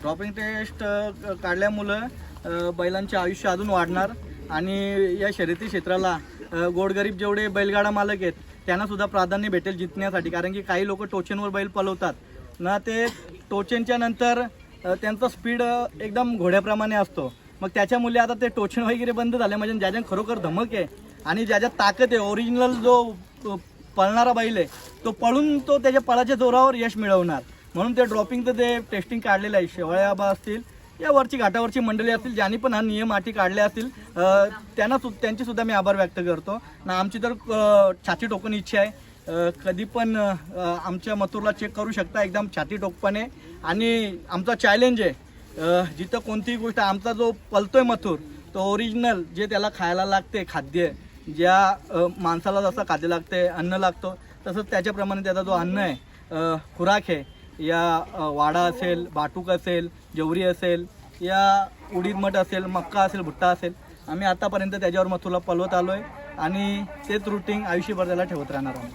Dropping taste काढल्यामुळं बैलांचे आयुष्य अजून वाढणार. आणि या शर्यती क्षेत्राला गोडगरीब जेवढे बैलगाडा मालक आहेत त्यांना सुद्धा प्राधान्य भेटेल जिंकण्यासाठी. कारण की काही लोक टोचनवर बैल पलवतात. ना ते टोचेनच्या नंतर त्यांचा स्पीड एकदम घोड्याप्रमाणे असतो. मग त्याच्यामुळे आता ते टोचन वगैरे बंद झाले म्हणजे ज्याच्या खरोखर धमक आहे आणि ज्याच्यात ताकद आहे ओरिजिनल जो पळणारा बैल आहे तो पळून तो त्याच्या पळाच्या जोरावर यश मिळवणार. म्हणून ते ड्रॉपिंगचं ते टेस्टिंग काढलेलं आहे. शेवळ्या आबा असतील या वरची घाटावरची मंडळी असतील ज्यांनी पण हा नियम आठी काढले असतील त्यांना सु त्यांचीसुद्धा मी आभार व्यक्त करतो. ना आमची तर छाती टोकून इच्छा आहे. कधी पण आमच्या मथुरला चेक करू शकता एकदम छाती टोकपणे. आणि आमचा चॅलेंज आहे जिथं कोणतीही गोष्ट आमचा जो पलतोय मथुर तो ओरिजिनल जे त्याला खायला लागते खाद्य ज्या माणसाला जसं खाद्य लागते अन्न लागतो तसंच त्याच्याप्रमाणे त्याचा जो अन्न आहे खुराक आहे या वाडा असेल बाटूक असेल जवरी असेल या उडीद मठ असेल मक्का असेल भुट्टा असेल आम्ही आतापर्यंत त्याच्यावर मथुला पलवत आलो आहे आणि तेच रुटीन आयुष्यभर त्याला ठेवत राहणार आहोत.